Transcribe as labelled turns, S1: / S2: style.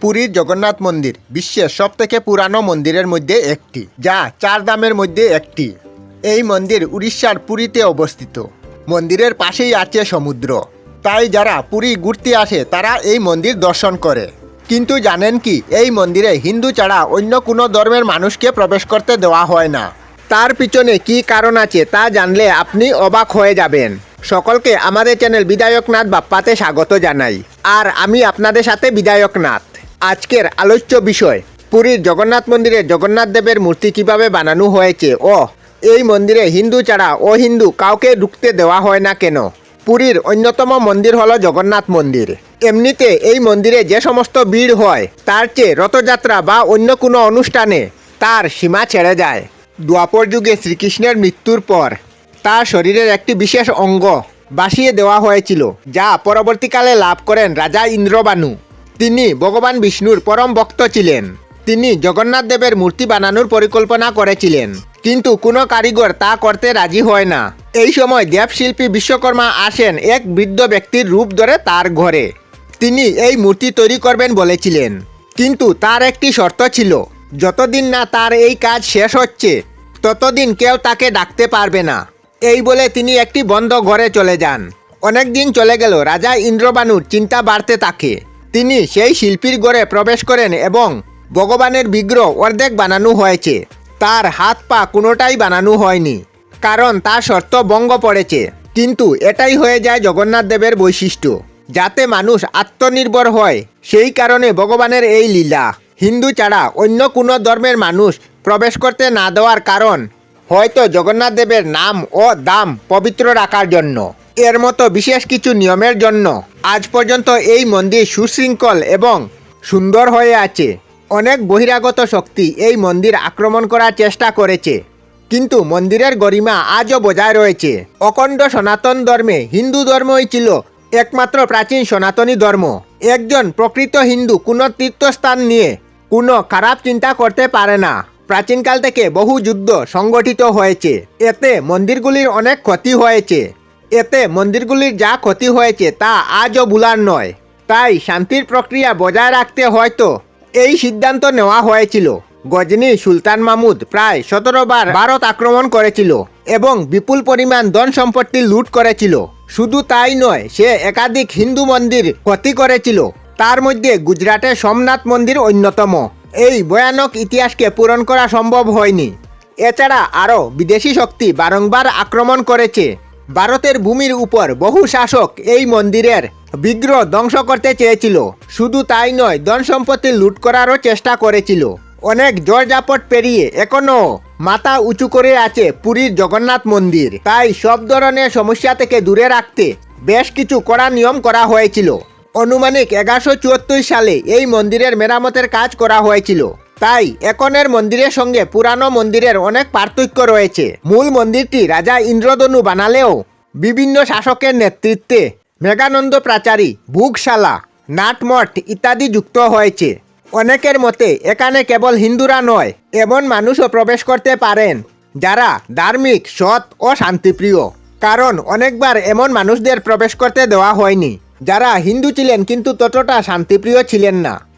S1: পুরীর জগন্নাথ মন্দির, বিশ্বের সব থেকে পুরানো মন্দিরের মধ্যে একটি, যা চার দামের মধ্যে একটি। এই মন্দির উড়িষ্যার পুরীতে অবস্থিত। মন্দিরের পাশেই আছে সমুদ্র। তাই যারা পুরী ঘুরতে আসে, তারা এই মন্দির দর্শন করে। কিন্তু জানেন কি, এই মন্দিরে হিন্দু ছাড়া অন্য কোনো ধর্মের মানুষকে প্রবেশ করতে দেওয়া হয় না। তার পিছনে কি কারণ আছে তা জানলে আপনি অবাক হয়ে যাবেন। সকলকে আমাদের চ্যানেল বিধায়কনাথ বাপ্পাতে স্বাগত জানাই। আর আমি আপনাদের সাথে বিধায়কনাথ। আজকের আলোচ্য বিষয়, পুরীর জগন্নাথ মন্দিরে জগন্নাথ দেবের মূর্তি কীভাবে বানানো হয়েছে? ও এই মন্দিরে হিন্দু ছাড়া ও হিন্দু কাউকে ঢুকতে দেওয়া হয় না কেন? পুরীর অন্যতম মন্দির হলো জগন্নাথ মন্দির। এমনিতে এই মন্দিরে যে সমস্ত ভিড় হয়, তার চেয়ে রথযাত্রা বা অন্য কোনো অনুষ্ঠানে তার সীমা ছেড়ে যায়। দ্বাপর যুগে শ্রীকৃষ্ণের মৃত্যুর পর তার শরীরের একটি বিশেষ অঙ্গ বাসিয়ে দেওয়া হয়েছিল, যা পরবর্তীকালে লাভ করেন রাজা ইন্দ্রবানু। তিনি ভগবান বিষ্ণুর পরম ভক্ত ছিলেন। তিনি জগন্নাথ দেবের মূর্তি বানানোর পরিকল্পনা করেছিলেন। কিন্তু কোনো কারিগর তা করতে রাজি হয় না। এই সময় দেবশিল্পী বিশ্বকর্মা আসেন এক বৃদ্ধ ব্যক্তির রূপ ধরে তার ঘরে। তিনি এই মূর্তি তৈরি করবেন বলেছিলেন। কিন্তু তার একটি শর্ত ছিল, যতদিন না তার এই কাজ শেষ হচ্ছে, ততদিন কেউ তাকে ডাকতে পারবে না। এই বলে তিনি একটি বন্ধ ঘরে চলে যান। অনেক দিন চলে গেল, রাজা ইন্দ্রবানুর চিন্তা বাড়তে থাকে। তিনি সেই শিল্পীর ঘরে প্রবেশ করেন এবং ভগবানের বিগ্রহ অর্ধেক বানানো হয়েছে। তার হাত পা কোনোটাই বানানো হয়নি, কারণ তার শর্ত ভঙ্গ পড়েছে কিন্তু এটাই হয়ে যায় জগন্নাথ দেবের বৈশিষ্ট্য। যাতে মানুষ আত্মনির্ভর হয়, সেই কারণে ভগবানের এই লীলা। হিন্দু ছাড়া অন্য কোনো ধর্মের মানুষ প্রবেশ করতে না দেওয়ার কারণ হয়তো জগন্নাথ দেবের নাম ও দাম পবিত্র রাখার জন্য। এর মতো বিশেষ কিছু নিয়মের জন্য আজ পর্যন্ত এই মন্দির সুশৃঙ্খল এবং সুন্দর হয়ে আছে। অনেক বহিরাগত শক্তি এই মন্দির আক্রমণ করার চেষ্টা করেছে। কিন্তু মন্দিরের গরিমা আজও বজায় রয়েছে। অখণ্ড সনাতন ধর্মে হিন্দু ধর্মই ছিল একমাত্র প্রাচীন সনাতনী ধর্ম। একজন প্রকৃত হিন্দু কোনো তীর্থস্থান নিয়ে কোনো খারাপ চিন্তা করতে পারে না। প্রাচীনকাল থেকে বহু যুদ্ধ সংগঠিত হয়েছে। এতে মন্দিরগুলির অনেক ক্ষতি হয়েছে। এতে মন্দিরগুলির যা ক্ষতি হয়েছে তা আজও ভুলার নয়। তাই শান্তির প্রক্রিয়া বজায় রাখতে হয়তো এই সিদ্ধান্ত নেওয়া হয়েছিল। গজনী সুলতান মাহমুদ প্রায় সতেরো বার ভারত আক্রমণ করেছিল এবং বিপুল পরিমাণ ধন সম্পত্তি লুট করেছিল। শুধু তাই নয়, সে একাধিক হিন্দু মন্দির ক্ষতি করেছিল। তার মধ্যে গুজরাটের সোমনাথ মন্দির অন্যতম। এই ভয়ানক ইতিহাসকে পূরণ করা সম্ভব হয়নি। এছাড়া আরও বিদেশি শক্তি বারংবার আক্রমণ করেছে। ভারতের ভূমির উপর বহু শাসক এই মন্দিরের বিগ্রহ ধ্বংস করতে চেয়েছিল। শুধু তাই নয় ধন সম্পত্তি লুট করারও চেষ্টা করেছিল। অনেক জর্জাপট পেরিয়ে এখনও মাথা উঁচু করে আছে পুরীর জগন্নাথ মন্দির। তাই সব ধরনের সমস্যা থেকে দূরে রাখতে বেশ কিছু কড়া নিয়ম করা হয়েছিল। অনুমানিক এগারোশো সালে এই মন্দিরের মেরামতের কাজ করা হয়েছিল। তাই এখনের মন্দিরের সঙ্গে পুরানো মন্দিরের অনেক পার্থক্য রয়েছে। মূল মন্দিরটি রাজা ইন্দ্রদনু বানালেও বিভিন্ন শাসকের নেতৃত্বে মেঘানন্দ প্রাচারী, ভুগশালা, নাটমঠ ইত্যাদি যুক্ত হয়েছে। অনেকের মতে এখানে কেবল হিন্দুরা নয়, এমন মানুষও প্রবেশ করতে পারেন, যারা ধার্মিক, সৎ ও শান্তিপ্রিয়। কারণ অনেকবার এমন মানুষদের প্রবেশ করতে দেওয়া হয়নি, যারা হিন্দু ছিলেন কিন্তু ততটা শান্তিপ্রিয় ছিলেন না।